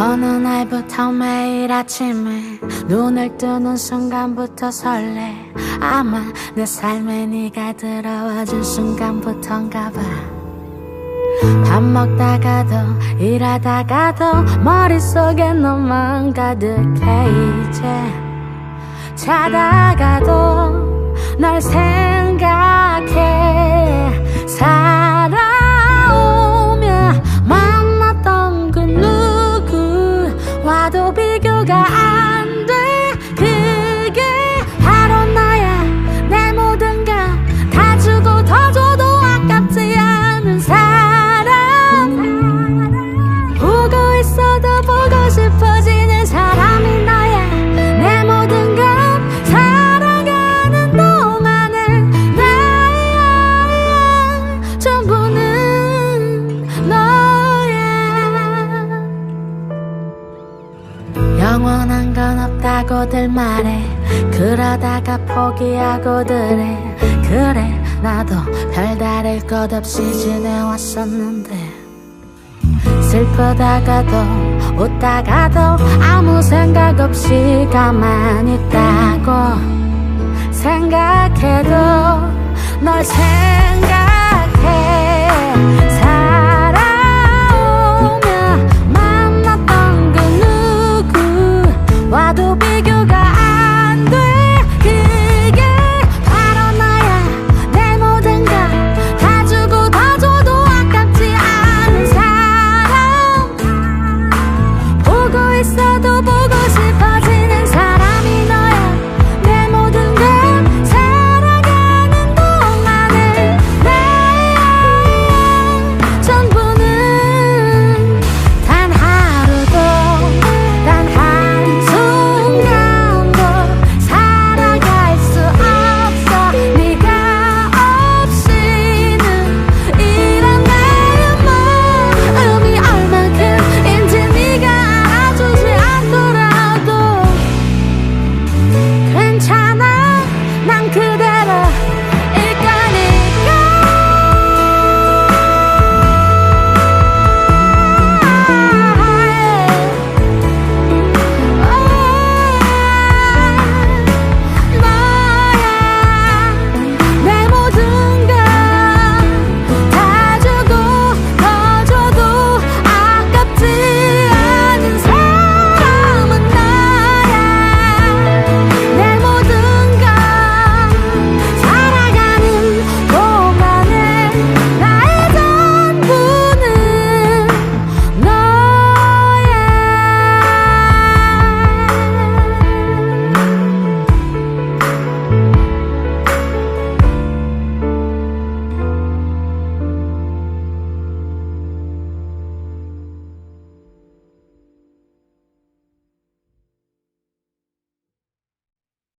어느 날부터 매일 아침에 눈을 뜨는 순간부터 설레. 아마 내 삶에 네가 들어와준 순간부터인가 봐. 밥 먹다가도 일하다가도 머릿속에 너만 가득해 이제. 자다가도 널생 영원한 건 없다고들 말해. 그러다가 포기하고들 해 그래 나도 별다를 것 없이 지내왔었는데. 슬프다가도 웃다가도 아무 생각 없이 가만히 있다고 생각해도 널 생각